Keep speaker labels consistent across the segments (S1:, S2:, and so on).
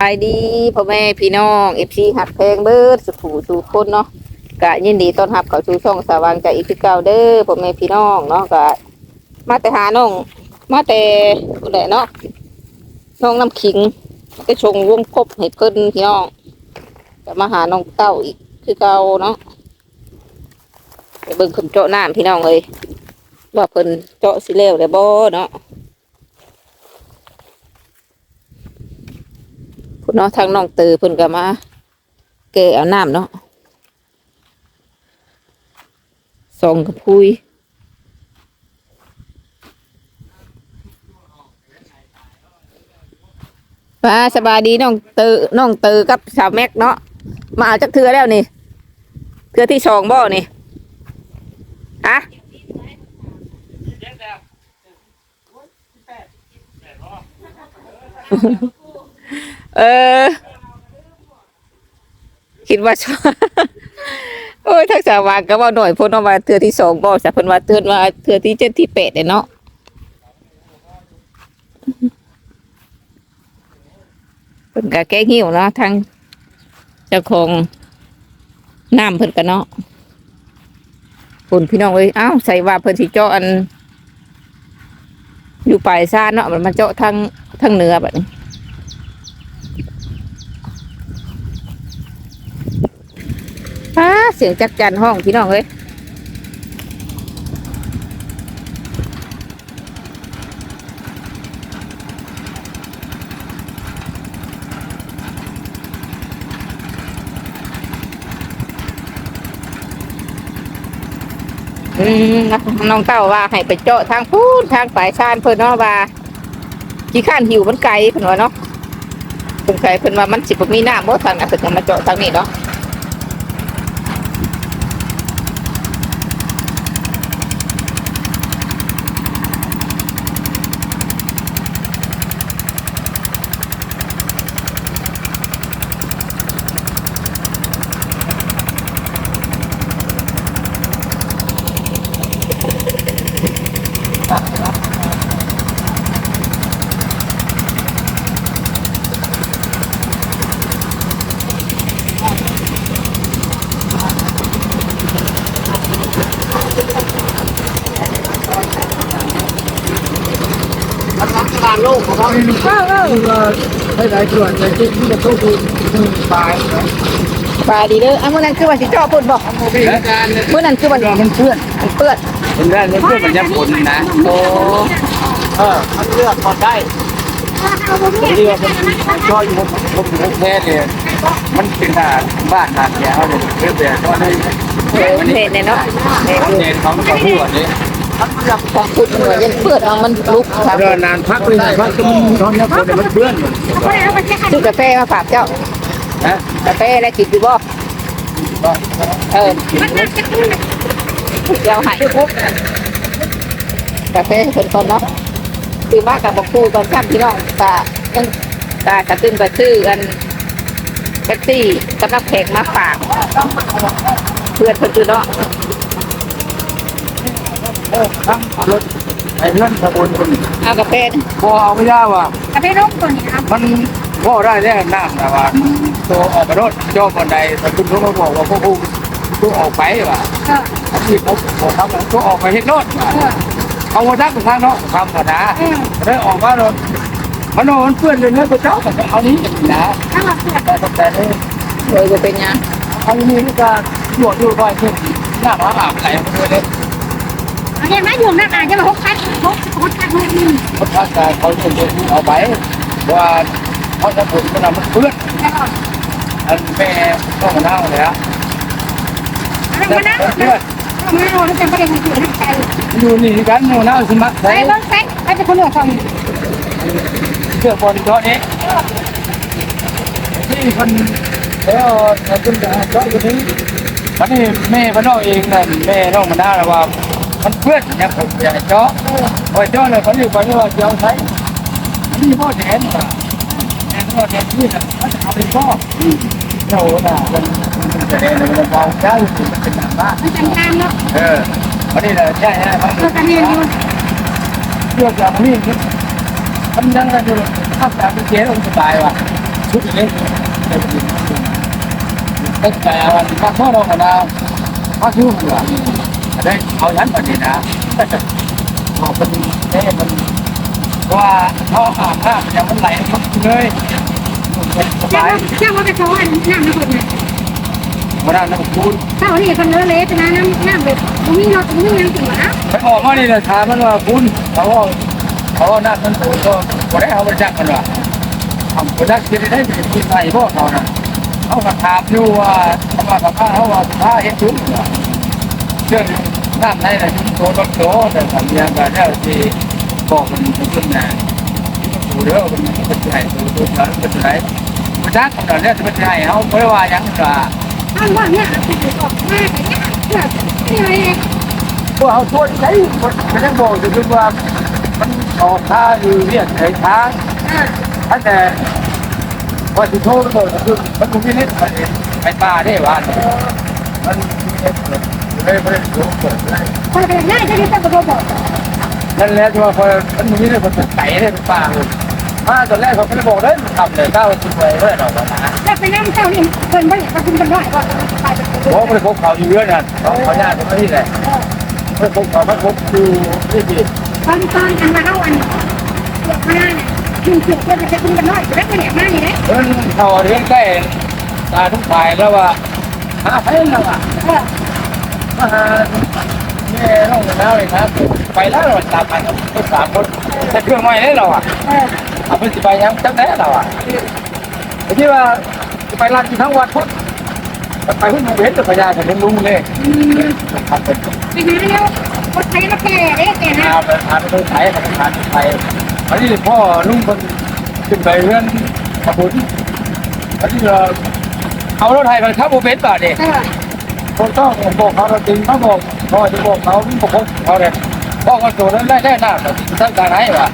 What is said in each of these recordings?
S1: ไปดีพ่อแม่พี่น้องเอฟซีหัดเพลงเบิดสุขูสู่คนเนาะกะยินดีต้อนรับเข้าสู่ช่องสว่างใจอีกคือเก่าเด้อพ่อแม่พี่น้องเนาะกะมาแต่หาน้อง มาแต่ผู้ใดเนาะน้องน้ำขิงไปชงวงครบให้เพิ่นพี่น้องกะมาหาน้องเต้าอีกคือเก่าเนาะไปเบิ่งเพิ่นเจาะน้ำพี่น้องเลยว่าเพิ่นเจาะสิแล้วได้บ่เนาะ พุ่นเนาะทางน้องตือเพิ่นก็มาแก่เอาน้ำเนาะส่งกับพุยมาสบายดีน้องตือน้องตือกับสาวแม็กเนาะมาเอาจักเทือแล้วนี่เทือที่สองบ่นี่ฮะ เออ คิดว่าชอโอ้ยทักษะวางก็ว่าหน่อยพ้นว่าเทือที่สองบอกจากพิ่นว่าเทือนว่าเทือที่เจ็ดที่แปดเนี่ยเนาะเพิ่นก็แก้หิวเนาะทางเจ้าของน้ำเพิ่นกันเนาะปุ่นพี่น้องเอ้ยอ้าวใส่ว่าเพิ่นสิเจาะอัน อยู่ปลายซ่านเนาะมันมาเจาะทางทางเหนือแบบนี้ อ้าเสียงจักจันห้องพี่น้องเอ้ยอืมน้องเต้าว่าให้ไปเจาะทางพูนทางปลายชานเพิ่นเนาะว่าขี้ข้านหิวมันไกลเพิ่นว่าเนาะสงสัยเพิ่นว่ามันสิบ่มีน้ำบ่ทางน่ะเพิ่นก็มาเจาะทางนี้เนาะ
S2: ตามโลกของเขา ให้หลายส่วนแต่ที่ที่จะต้องดูปลายนะ
S1: ปลาดีเด้ออะมื้อนั้นคือว่าสิเจาะพุ่นบ่
S2: และการ
S1: มื้อนั้นคือว่า
S2: มันเพื่อน
S1: มันเปื้อน
S2: เป็นได้มันเพื่อนมันยังผลนะ
S1: โอ้
S2: เออมันเลือกก่อนได้ที่ว่ามันชอบอยู่ผมผมผมแพ้เนี่ยมันเป็นหน้าบ้านหน้าแก่เขาเนี่ยเพื่อนแต่ก็ได้
S1: เออเห็นเนี่ยเนาะเห็นอยู่
S2: เด่นของเขาพูดเลย มันเลือก
S1: ของพุ่นมันว่ายังเปื้อนเอามันลุกครับ
S2: เดินนานพักเลยพักก็มันตอนนี้คนมันเพื่อน
S1: ซื้อกาแฟมาฝากเจ้า
S2: นะ
S1: กาแฟแล้วกินอยู่บ่
S2: ก็
S1: เออเดี๋ยวให้กาแฟเพิ่นก่อนเนาะซื้อมากับบ่คู่ก่อนซ้ํพี่น้องก็ยังก็กระตุ้นก็ซื้ออันแท็กซี่กับน้ำแข็งมาฝาก เพื่อนเพิ่นคือเนาะ
S2: เออ ทั้งรถไอ้นั่นขบวนคน
S1: เอากาแฟนะ
S2: พอเอาไม่ได้ว่ะ
S3: กาแฟร่มตัวนี้ครับ
S2: มันพ่อได้แน่น้ำนะว่าตัวออกไปรถจอบันไดแต่คุณเขาบอกว่าพวกคุณตัวออกไปว่ะ
S3: เออ
S2: อันนี้เขาบอกทำตัวออกไปเห็นรถ
S3: เออ
S2: เอาวัทักทางเนาะทำกันนะ
S3: เออ
S2: ได้ออกมารถมันนอนเพื่อนเลยนะตัวเจ้าเอานี้นะ
S3: ถ้าเราเสีย
S2: แต่ตั้งแต่นี้
S1: เลยจะเป็นหยัง
S2: เอานี้นี่ก็หยวดอยู่บ่อยขึ้นหน้ามาอาบไหลมาเลย
S3: อันนี้ไม่อยู่นะอาจจะมาหกคันหกหกคันหกหนึ่ง
S2: เขาทักแต่เขาจะเอาไปว่าเขาจะถูกมันมันเพื่อน
S3: แล้วก็
S2: อันแม่ต้องมาเน่าเลยฮะ
S3: อะไร
S2: เพื่
S3: มานะ
S2: อน
S3: ไม่รู้มันจะประเด็นที่อยู่ในใจ
S2: อยู่นี่กันหมูเน่าสมัคร
S3: ไปเบิ้งแซงไปจะคนเหลือฟัง
S2: เชื่อบอลเจาะนี้ที่คนแล้วคุณจะเจาะอยู่นี้มันนี่แม่พน้องเองนั่นแม่น้องมาหน้าแล้วว่า มันเพื่อนเนี่ยผมอยากเจาะพอเจาะเลยเขาอยู่ไปว่าเจาะใช้นี่พ่อแทนแทนพ่อแทนที่น่ะเขาจะเอาไปพ่อเราน่ะมันจะได้มันจะเบาเจ้าอยู่มันเป็นหนักมาก
S3: มันจำการเนาะ
S2: เออวันนี้เลยใช่ใช่ครับ
S3: เราการเรียนอยู่
S2: เลือกอย่างนี้มันยังกันอยู่ถ้าแต่เป็นเจ๊ลงสบายว่ะชุดนี้ตั้งแต่วันมาพ่อเรากันนะมาทุ่มเหรอ ได้เอายันมาดีนะเอาเป็นเนี่ยมันว่าเขาอาบน้ำอย่างมันไหลมันเลยส
S3: เจ้า
S2: บาย
S3: เจ้าว่าจะโชว์อันน้ำน้ำคนน่ะ
S2: วันนั้นน้ำคูณ
S3: เจ้านี่คนเลอะเละไปนะน้ำน้ำแบบมีรถมียังติดวะ
S2: ไปออกมานี่นะถามมันว่าคุณเขาว่าเขาว่าน้ำมันโตก็บ่ได้เอาไปจักมันว่าทำไปจักที่ได้ไปกินไทยพวกเขานะเขาก็ถามอยู่ว่าเขาว่ากับข้าเขาว่าถ้าเห็นชุดเรื่อ งน้ำในน่ะชุดโตรถโตแต่สำเนียงก็ได้ที่บอกมันเป็นขึ้นนะดูเด้อมันเป็นไทยตัวตัวนั้นเป็นไทยมันจักมันนี่ยเป็นไทยเขาไม่ว่ายังว่า
S3: ท่านว่าเนี่ยติดออกมาแต่เนี่ยแบบนี่อะไรเอง
S2: พวกเขาชวนใช้มันยังบอกอยู่ว่ามันออกท่าอยู่เรียกไอ้ทาง
S3: อ่า
S2: ถ้าแต่ว่าสิโทษก็คือมันคงไม่เล่นไปไปป่าได้หวานมันเลยไม่ได้รู้เปิด
S3: คนเป็นง่ายจะได้เจ้าก็บอก
S2: นั่นแหละที่ว่าพอมันไม่ได้คนไก่ได้เป็นป่าเลยมาตอนแรกเขาไม่ได้บอกเลยทำเลยก้าวขึ้นไปเพื่อเรานะ
S3: แล้วไปนั่งเจ้านี่เพิ่นไม่เขาคุณเป็นไร้ก่อนไปเป็น
S2: บอกไม่ได้พบเขาอยู่เยอะนั่นเขาเขาญาติเขาที่ไหนไม่พบเขาไม่พบคือที่ดี
S3: ตอนตอนอันมาเข้าอันเกี่ยวมาเนี่ยถึงเกี่ยวเพื่อจะคุณเป็นร้อยจะได้ไม่แหลกมากนี่นะ
S2: เออเขาเรื่องใกล้ตาทุกฝ่ายแล้วว่าหาใครแล้วอะ
S3: เออ
S2: มา น้องแล้วเลยครับ ไปแล้วเราตามไปก็สามคนแต่เครื่องไม่ได้เราอะ
S3: เออ
S2: เอาไปสิไปยังจังแน่เราอะไอ้ที่ว่าไปร้านกินทั้งวันพุธไปพุ่งเห็นแต่พญาแต่เป็นลุงเลย
S3: อืม
S2: ทำเป็น
S3: ไปหาแล้วคนไทยมาแก่เด้แก่นะ
S2: ทานไปทานไปไทยทานทานไทยอันนี้พ่อลุงคนขึ้นไปเรื่องขบุญอันนี้เราเอารถไทยไปทับโบเบสป่ะเด็
S3: เออ
S2: คนต้องบอกเขาจริงเขาบอกพ่อจะบอกเขาบอกเขาเลยพ่อก็โจทย์ได้ได้หน้าแต่ทั้งการให้ว่ะ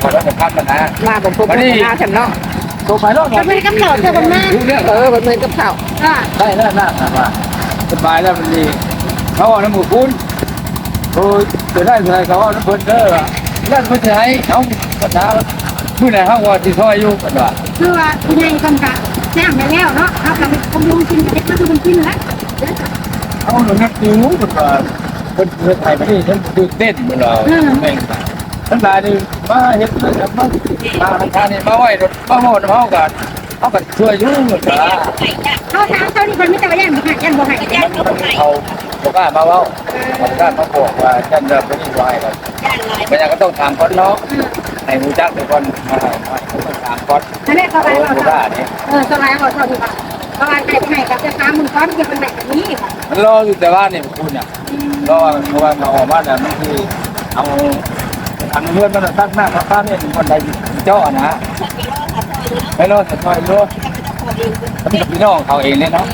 S2: พอแล้วผมพันมันนะ
S1: มาผมพบหน้าฉันเนาะ
S2: ตัวไปแล้ว
S3: จะไม่กำหนดเจ้าคนมาก
S2: รู้เรื่อง
S1: เออมันเหมือนกับข้าว
S3: อ่า
S2: ได้ได้หน้าถามว่าสบายแล้วมันดีเขาเอาน้ำหมูคุ้นโอ้ยจะได้อะไรเขาเอาน้ำเพิ่นเด้อนั่นเพิ่นจะให้เขาปัญหาเมื่อไหร่เขาว่าที่ซอยอยู่กันว่า
S3: คือว่าคุณยายคนกะน้ำไปแล้วเนาะครับเราไปคมลงกินเด็กก็คือมันกินแล้ว
S2: เขาหนุนนักติวกันว่าเพิ่นเพิ่นไทยไม่ได้ฉันตื่นเต้นเหมือนเราแม่งทั้งหลายนี่มาเฮ็ดมามามาทางนี้มาไหว้รถมาโหดเขากันเขาก็ช่วยยู่เหมือนกัน
S3: เขาถามเจ้านี่คนไม่จะไปย่านบ่หายย่านบ่หายย่านบ่หาย
S2: เขาบอกว่ามาเว้าบอกว่ามาบอกว่าฉันเริ่มไม่ได้ไหวแล้วไม่อย่างก็ต้องถามคนเนาะให้รู้จักทุกคนมาต้องถามคน
S3: นั่นแหละเขาไป
S2: โอ้
S3: ว่า
S2: เนี่ย
S3: เออสบายเขาเท่าที่ว่า เขาว่าใครไปไหนกับจะตามึงก้อนจะเป็นแบบนี้ค่ะ
S2: มันรออยู่แต่ว่าเนี่ยคุณเนี่ยรอเพราะว่ามาออกมาเนี่ยมันคือเอาทางเพื่อนมันตั้งหน้าตั้งเนี่ยคนใดเจ้านะไม่รอดแต่คอยรอมันกับพี่น้องเขาเองเนี่ยเนาะ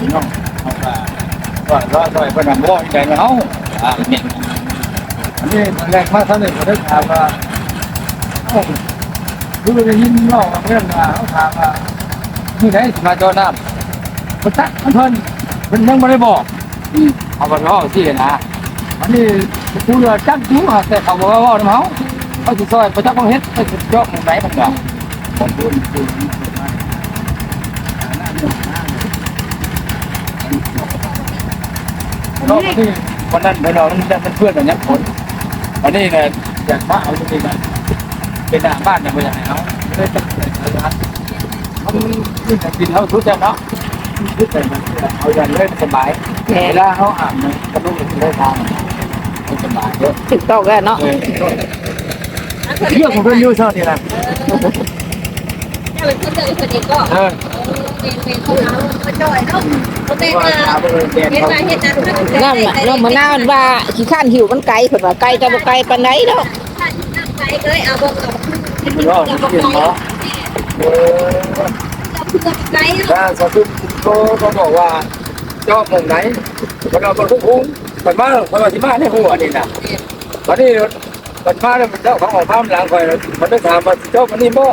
S2: พี่น้องเขาว่าว่ารอคอยเป็นน้ำบ่อใจเขาอ่าเนี่ยอันนี้ตอนแรกมาท่านเนี่ยผมได้ถามว่ารู้ได้ยินน้องเรื่องมาเขาถามว่า ที่ไหนมาจอน้ำมันตักมันเพิ่นมันยังไม่ได้บอกเอาไปว่าที่นะอันนี้ผู้เรือจักจูฮะแต่เขาบอกว่าว่าน้ำเขาเขาสิซอยประจักษ์บังเฮ็ดเขาสิเจาะหมองไหนมันก็ผมดูดูเราที่วันนั้นไปนอนมันเพื่อนกันยักคนอันนี้เนี่ยอยากมาเอาตรงนี้กันเป็นหน้าบ้านเนี่ยไม่อยากให้เอาไม่ได้ตั้งใจร้าน เขาที่กินเขาทุกอย่างเนาะทุกอย่างเอาอย่างเล่นสบายเวลาเขาอาบน้ำกระดูกได้ทางมันสบายเยอะ
S1: ถึงต้องแล้วเนาะ
S2: เรื่องของเพื่อนยูเซอร์นี่แหละ
S3: เป็นคนเจอคนเด็กก็
S2: เออ
S3: เป็นเป็นเอามาจ่อยเนาเขาเป็นมา
S2: เลยเรียน
S3: เห็นมาเห็นนั้น
S1: น้ำน่ะน้ำมันน่ามันว่าขี้ข้านหิวมันไกลเพิ่นว่าไกลจะบ่ไกลปานใดเนาะ
S3: ไปเลยเอาบ่กับ
S2: ไม่รอดเรียนเขาเออ
S3: คือ ไกล
S2: ถ้าสอบทุกเขาเขาบอกว่าเจาะมุมไหนมันเอาคนคุ้งมันมามันมาที่มาในหัวนี่นะตอนนี้มันมาแล้วมันเจ้าของออกภาพหลังคอยมันต้องถามว่าเจ้ามันนี่บ่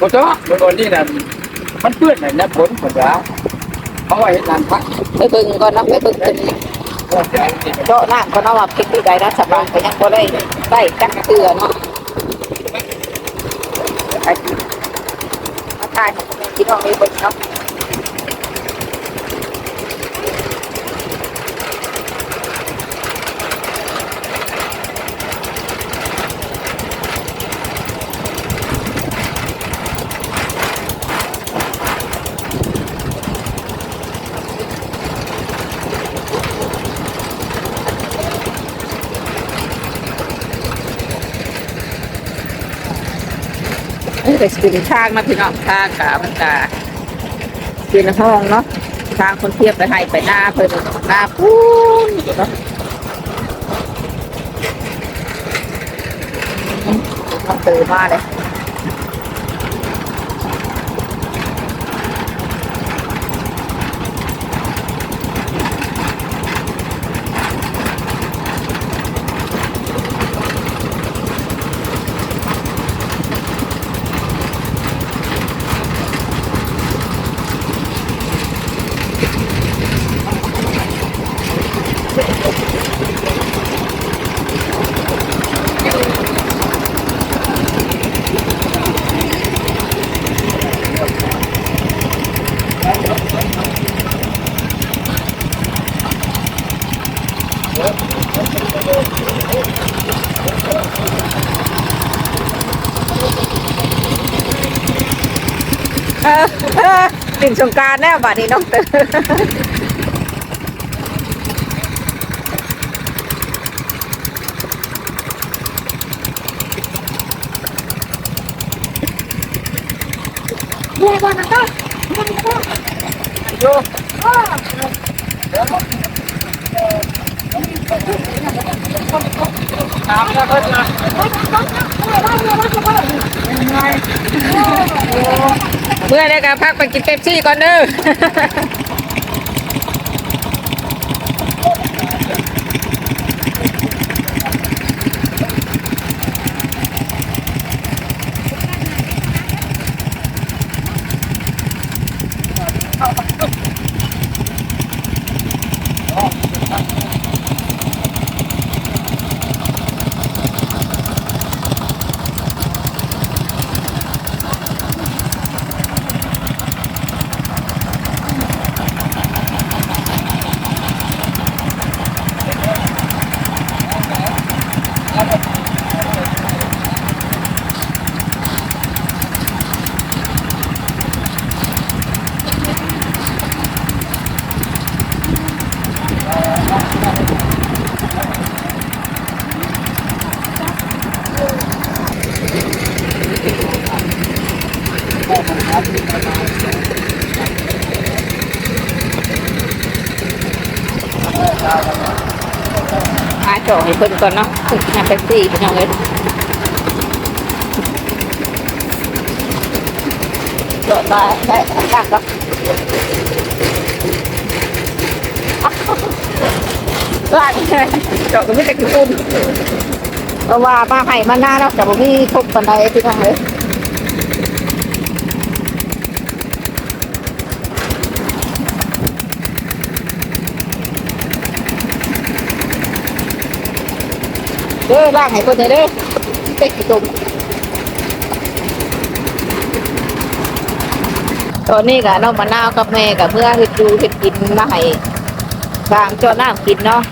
S2: บ่เจ้ามันวันนี้น่ะมันเปื้อนน่ะนะผลผลว่าเพราะว่าเห็นนานพัก
S1: ไปเบิ่งก่อนเนะไปเบิ่งเป็น
S2: ว่าจะติด
S1: เจาะน้ำก็นาะว่าพิษที่ใดนะสบายก็ยังบ่ได้ได้จักเตือเนาะายของพี่น้องมีเบิ่งเนาะ ไปสิเป็นทางมาพี่น้องทางกามันกะเป็นห้องเนาะทางคนเทียบไปให้ไปหน้าเพิ่นหน้าปูนเนาะมันตื่นมาเลยเออเออถึง สงกรารแน่บัดนี้น้องเตอ
S3: เรียกว่ามันก็มันก็
S2: โย
S3: โอ้
S2: ตามแล้วเพื่อนนะ
S1: เมื่อได้ก็พักไปกินเป๊ปซี่ก่อนเด้อ มาโจให้เพิ่นก่อนเนาะงานเป๊ปซี่พี่น้องเอ้ยโดดมาได้ตั้งก็ลากเจาะก็ไม่ได้กินอุ่นเพราะว่ามาให้มาหน้าเนาะแต่บ่มีทบปันใดพี่น้องเอ้ย เด้อลากให้เพิ่นเด้อเป็ดกี่ตุ่มตอนนี้ก็น้องมะนาวกับแม่กับเมื่อเฮ็ดดูเฮ็ดกินมาให้บางจาะน้ำกินเนาะ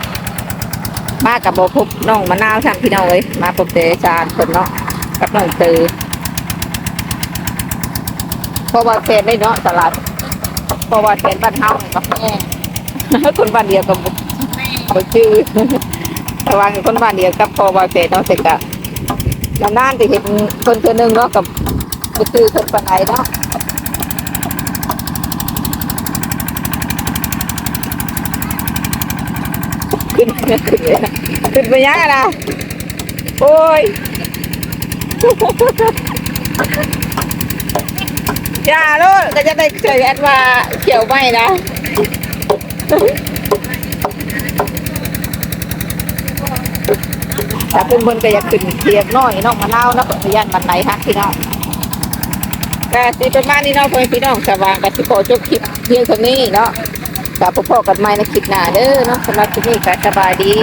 S1: มากับบ่พบน้องมะนาวท่านพี่น้องเอ้ยมาพบเตชานคนเนาะกับน้องเตอเพราะว่าแฟนได้เนาะตลาดเพราะว่าแฟนบ้านเฮากับแม่คนบ้านเดียวกับบ่บ่ชื่อ แต่ว่าคนบ้านเดียวกับพอว่าแฟนเนาะแต่ก็นานๆจะเห็นคนเทื่อนึงเนาะกับบ่ชื่อคนปานใดเนาะขึ้นขึ้นไปยังนะโอ้ยอย่าลดก็จะได้เจอแอดว่าเขียวไหมนะ แต่เพื่อนเพื่นก็อยากขึ้นเทียบน้อยน้องมะนาวนะเพื่อนก็ยันมันไหนฮักพี่น้องก็สิประมาณนี้เนาะเพื่อนพี่น้องสว่างกับที่โปจุกคลิปเพียงเท่านี้เนาะกับพ่อๆกันใหม่ในคลิปหน้าเด้อเนาะสำหรับคลิปนี้ก็สบายดี